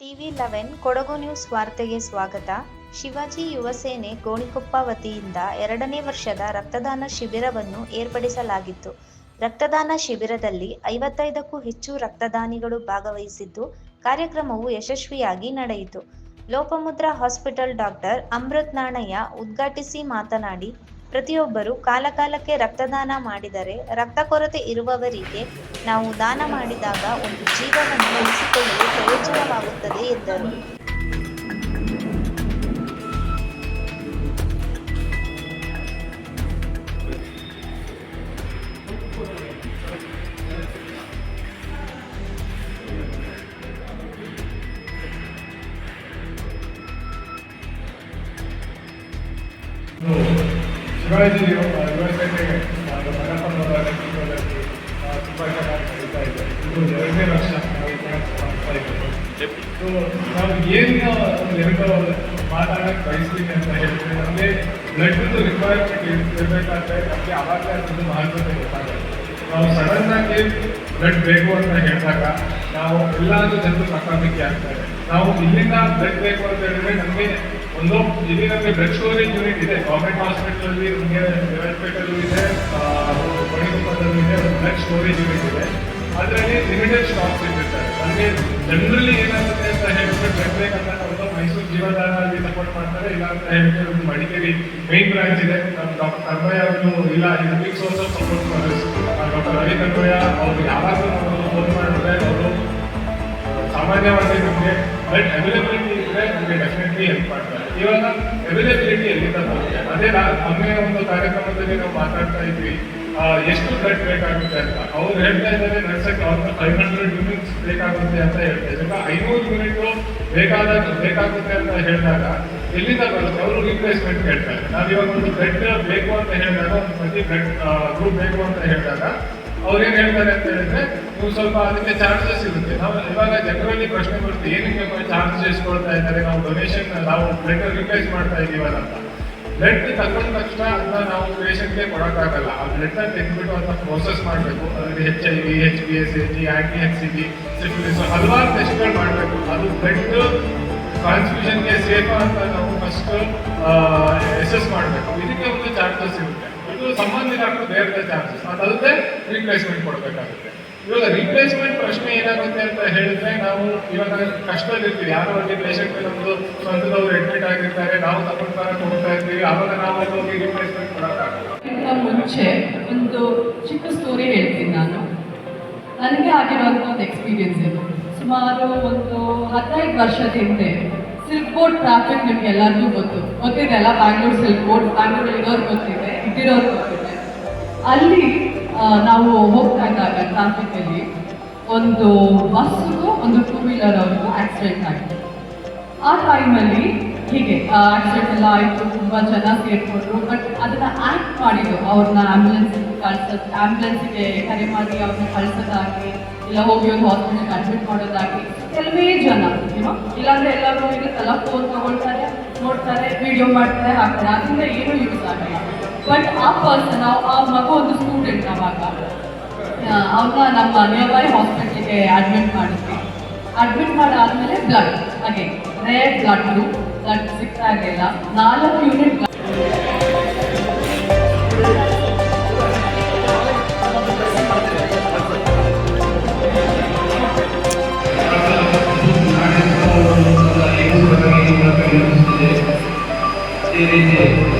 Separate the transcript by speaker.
Speaker 1: TV eleven Kodagu news ವಾರ್ತೆಗೆ ಸ್ವಾಗತ. ಶಿವಾಜಿ ಯುವಸೇನೆ ಗೋಣಿಕೊಪ್ಪ ವತಿಯಿಂದ ಎರಡನೇ ವರ್ಷದ ರಕ್ತದಾನ ಶಿಬಿರವನ್ನು ಏರ್ಪಡಿಸಲಾಗಿತ್ತು. ರಕ್ತದಾನ ಶಿಬಿರದಲ್ಲಿ ಐವತ್ತೈದಕ್ಕೂ ಹೆಚ್ಚು ರಕ್ತದಾನಿಗಳು ಭಾಗವಹಿಸಿದ್ದು, ಕಾರ್ಯಕ್ರಮವು ಯಶಸ್ವಿಯಾಗಿ ನಡೆಯಿತು. ಲೋಪಮುದ್ರ ಹಾಸ್ಪಿಟಲ್ ಡಾಕ್ಟರ್ ಅಮೃತ್ ನಾಣಯ್ಯ ಉದ್ಘಾಟಿಸಿ ಮಾತನಾಡಿ ಪ್ರತಿಯೊಬ್ಬರು ಕಾಲಕಾಲಕ್ಕೆ ರಕ್ತದಾನ ಮಾಡಿದರೆ ರಕ್ತ ಕೊರತೆ ಇರುವವರಿಗೆ ನಾವು ದಾನ ಮಾಡಿದಾಗ ಒಂದು ಜೀವವನ್ನು ಉಳಿಸಿಕೊಳ್ಳಲು ಪ್ರಯೋಜನವಾಗುತ್ತದೆ ಎಂದರು.
Speaker 2: ಶಿವಾಜಿ ಮನಪನ್ನವರ ನೇತೃತ್ವದಲ್ಲಿ ಆ, ತುಂಬ ಇದೆ ಇದು ಎರಡನೇ ವರ್ಷ ನಾವು ಈ ಸೊ ನಾವು ಏನು ಎರಡು ಮಾತಾಡಕ್ಕೆ ಬಯಸ್ತೀನಿ ಅಂತ ಹೇಳಿದ್ರೆ ನಮಗೆ ಬ್ಲಡ್ದು ರಿಕ್ವೈರ್ಮೆಂಟ್ ಇರಬೇಕಾದ್ರೆ ನಮಗೆ ಆವಾಗ ಮಹತ್ವದ ಗೊತ್ತಾಗುತ್ತೆ ನಾವು ಸಡನ್ನಾಗಿ ಬ್ಲಡ್ ಬೇಕು ಅಂತ ಹೇಳಿದಾಗ ನಾವು ಎಲ್ಲಾದ್ರೂ ಜನರು ಸಾಕಾಣಿಕೆ ಆಗ್ತಾರೆ ನಾವು ಇಲ್ಲಿಂದ ಬ್ಲಡ್ ಬೇಕು ಅಂತ ಹೇಳಿದ್ರೆ ನಮಗೆ ಒಂದು ಇಲ್ಲಿ ನಮಗೆ ಬ್ಲಡ್ ಯೂನಿಟ್ ಇದೆ ಗೌರ್ಮೆಂಟ್ ಹಾಸ್ಪಿಟಲ್ ಅಲ್ಲಿ ನಮಗೆ ಹಾಸ್ಪಿಟಲ್ ಇದೆ ಮಣಿಕೊಪ್ಪದಲ್ಲೂ ಇದೆ ಬ್ಲಡ್ ಸ್ಟೋರೇಜ್ ಯೂನಿಟ್ ಇದೆ. ಅದರಲ್ಲಿ ಲಿಮಿಟೆಡ್ ಸ್ಟಾಕ್ಸ್ ಇಟ್ಟಿರ್ತಾರೆ. ನಮಗೆ ಜನರಲಿ ಏನಾಗುತ್ತೆ ಅಂತ ಹೇಳಿದ್ರೆ ಬ್ಲಡ್ ಬೇಕಂತ ಮೈಸೂರು ಜೀವದಾನ ಅಲ್ಲಿ ಸಪೋರ್ಟ್ ಮಾಡ್ತಾರೆ ಇಲ್ಲ ಅಂತ ಹೇಳಿದ್ರೆ ಒಂದು ಮಡಿಕೇರಿ ಮೇನ್ ಬ್ರಾಂಚ್ ಇದೆ. ನಮ್ಮ ಡಾಕ್ಟರ್ ಕರ್ಮಯ್ಯ ಅವರು ಇಲ್ಲ ಇದು big source of support doctor Ravi Karmaiah ಅವರು ಯಾವಾಗಲೂ ಫೋನ್ ಮಾಡಿದ್ರೆ ಅವರು ಸಾಮಾನ್ಯವಾಗಿ ನಮಗೆ ಬ್ಲಡ್ ಅವೈಲಬಿಲಿಟಿ ಇದ್ರೆ ನಮಗೆ ಡೆಫಿನೆಟ್ಲಿ ಹೆಲ್ಪ್ ಮಾಡ್ತಾರೆ. ಇವಾಗ ಅವೈಲೇಬಿಲಿಟಿ ಎಲ್ಲಿಂದ ಬರುತ್ತೆ ಅದೇ ನಾ- ಮೊನ್ನೆ ಒಂದು ಕಾರ್ಯಕ್ರಮದಲ್ಲಿ ನಾವು ಮಾತಾಡ್ತಾ ಇದ್ವಿ. ಎಷ್ಟು ಬ್ಲಡ್ ಬೇಕಾಗುತ್ತೆ ಅಂತ. ಅವ್ರು ಹೇಳ್ತಾ ಇದ್ದಾರೆ, ನರ್ಸಕ್ಕೆ ಅವ್ರಿಗೆ ಫೈವ್ ಹಂಡ್ರೆಡ್ ಯೂನಿಟ್ಸ್ ಬೇಕಾಗುತ್ತೆ ಅಂತ ಹೇಳ್ತಾ ಇದ್ದಾರೆ. ಐನೂರು ಯೂನಿಟ್ ಬೇಕಾದಾಗ ಬೇಕಾಗುತ್ತೆ ಅಂತ ಹೇಳಿದಾಗ ಎಲ್ಲಿಂದ ಬರುತ್ತೆ? ಅವರು ರಿಪ್ಲೇಸ್ಮೆಂಟ್ ಕೇಳ್ತಾರೆ. ನಾವು ಇವಾಗ ಒಂದು ಬ್ಲಡ್ ಬೇಕು ಅಂತ ಹೇಳಿದಾಗ, ಒಂದು ಪ್ರತಿ ಬೆಡ್ ಗ್ರೂಪ್ ಬೇಕು ಅಂತ ಹೇಳಿದಾಗ ಅವ್ರೇನ್ ಹೇಳ್ತಾರೆ ಅಂತ ಹೇಳಿದ್ರೆ ನೀವು ಸ್ವಲ್ಪ ಅದಕ್ಕೆ ಚಾರ್ಜಸ್ ಇರುತ್ತೆ ನಾವು ಇವಾಗ ಜನರಲ್ಲಿ ಪ್ರಶ್ನೆ ಬರುತ್ತೆ ಏನಕ್ಕೆ ಚಾರ್ಜಸ್ ಇಸ್ಕೊಳ್ತಾ ಇದ್ದಾರೆ? ನಾವು ಡೊನೇಷನ್ ನಾವು ಬ್ಲಡ್ ರಿಪ್ಲೇಸ್ ಮಾಡ್ತಾ ಇದ್ದೀವಲ್ಲ ಅಂತ. ಬ್ಲಡ್ ತಗೊಂಡ ತಕ್ಷಣ ಅಂತ ನಾವು ಪೇಷಂಟ್ಗೆ ಕೊಡೋಕ್ಕಾಗಲ್ಲ. ಆ ಬ್ಲಡ್ ತೆಗೆದ್ಬಿಟ್ಟು ಅಂತ ಪ್ರೋಸೆಸ್ ಮಾಡಬೇಕು. ಅದರಲ್ಲಿ H I V H B S A G anti H C B syphilis ಹಲವಾರು ಟೆಸ್ಟ್ಗಳು ಮಾಡಬೇಕು. ಅದು ಬ್ಲಡ್ ಟ್ರಾನ್ಸ್ಫ್ಯೂಷನ್ಗೆ ಸೇಫ್ ಅಂತ ನಾವು ಫಸ್ಟ್ ಎಸೆಸ್ ಮಾಡಬೇಕು. ಇದಕ್ಕೆ ಒಂದು ಚಾರ್ಜಸ್ ಇರುತ್ತೆ. ಇದು ಸಂಬಂಧಿತ ಬೇರೆ ಚಾರ್ಜಸ್ ಅದಲ್ಲದೆ ರೀಪ್ಲೇಸ್ಮೆಂಟ್ ಕೊಡಬೇಕಾಗುತ್ತೆ. ಇವಾಗ ರಿಪ್ಲೇಸ್ಮೆಂಟ್ ಪ್ರಶ್ನೆ ಏನಾಗುತ್ತೆ ಅಂತ ಹೇಳಿದ್ರೆ ನಾವು ಇವಾಗ ಕಷ್ಟದಲ್ಲಿರ್ತೀವಿ. ಯಾರೋ ಅಲ್ಲಿ ಪೇಷಂಟ್ ನಮ್ದು ಸ್ವಂತದವ್ರು ಅಡ್ಮಿಟ್ ಆಗಿರ್ತಾರೆ. ನಾವು ತಗೊಂಡು ಕೊಡ್ತಾ ಇರ್ತೀವಿ. ಅವಾಗ ನಾವು ಅಲ್ಲಿ ಹೋಗಿ ರಿಪ್ಲೇಸ್ಮೆಂಟ್ ಕೊಡೋಕ್ಕಾಗಲ್ಲ.
Speaker 3: ಮುಂಚೆ ಒಂದು ಚಿಕ್ಕ ಸ್ಟೋರಿ ಹೇಳ್ತೀನಿ ನಾನು. ನನಗೆ ಆಗಿರುವಂಥ ಒಂದು ಎಕ್ಸ್ಪೀರಿಯನ್ಸ್ ಇದು. ಸುಮಾರು ಒಂದು ಹದಿನೈದು ವರ್ಷದ ಹಿಂದೆ ಸಿಲ್ಕ್ ಬೋರ್ಡ್ ಟ್ರಾಫಿಕ್ ನಿಮ್ಗೆ ಎಲ್ಲರಿಗೂ ಗೊತ್ತು. ಗೊತ್ತಿದೆ ಅಲ್ಲ? ಬ್ಯಾಂಗ್ಳೂರ್ ಸಿಲ್ಕ್ ಬೋರ್ಡ್ ಬ್ಯಾಂಗ್ಳೂರ್ ಇರೋರು ಗೊತ್ತಿದೆ, ಇದ್ದಿರೋರು ಗೊತ್ತಿದೆ. ಅಲ್ಲಿ ನಾವು ಹೋಗ್ತಾ ಇದ್ದಾಗ ಟ್ರಾಫಿಕಲ್ಲಿ ಒಂದು ಬಸ್ಗೂ ಒಂದು ಟೂ ವೀಲರ್ ಅವ್ರಿಗೂ ಆಕ್ಸಿಡೆಂಟ್ ಆಗಿದೆ ಆ ಟೈಮಲ್ಲಿ ಹೀಗೆ ಆಕ್ಸಿಡೆಂಟ್ ಎಲ್ಲ ಆಯಿತು, ತುಂಬ ಜನ ಸೇರ್ಕೊಂಡ್ರು ಬಟ್ ಅದನ್ನ ಆ್ಯಕ್ಟ್ ಮಾಡಿದ್ದು ಅವ್ರನ್ನ ಆಂಬ್ಯುಲೆನ್ಸ್ ಕಳ್ಸೋದು ಆಂಬ್ಯುಲೆನ್ಸ್ಗೆ ಕರೆ ಮಾಡಿ ಅವ್ರನ್ನ ಕಳ್ಸೋದಾಗಿ, ಇಲ್ಲ ಹೋಗಿ ಒಂದು ಹಾಸ್ಪಿಟಲ್ಗೆ ಅಡ್ಮಿಟ್ ಮಾಡೋದಾಗಿ, ಕೆಲವೇ ಜನ ಇಲ್ಲಾಂದ್ರೆ ಎಲ್ಲರೂ ಇರುತ್ತಲ್ಲ ಫೋನ್ ತಗೊಳ್ತಾರೆ, ನೋಡ್ತಾರೆ ವಿಡಿಯೋ ಮಾಡ್ತಾರೆ, ಹಾಕ್ತಾರೆ, ಅದರಿಂದ ಏನೂ ಯೂಸ್ ಆಗಲ್ಲ. ಬಟ್ ಆ ಪರ್ಸನ್ ಆ ಮಗು ಒಂದು ಸ್ಟೂಡೆಂಟ್ ಅವಾಗ ಅವ್ರನ್ನ ನಮ್ಮ ನಿಯರ್ ಬೈ ಹಾಸ್ಪಿಟ್ಲಿಗೆ ಅಡ್ಮಿಟ್ ಮಾಡಿದ್ವಿ ಅಡ್ಮಿಟ್ ಮಾಡಾದ್ಮೇಲೆ ಬ್ಲಡ್ ಹಾಗೆ ರೇರ್ ಬ್ಲಡ್ ಗ್ರೂಪ್ ಬ್ಲಡ್ ಸಿಗ್ತಾ ಇರಲಿಲ್ಲ ನಾಲ್ಕು ಯೂನಿಟ್
Speaker 4: ಸರ್ಕಾರಿ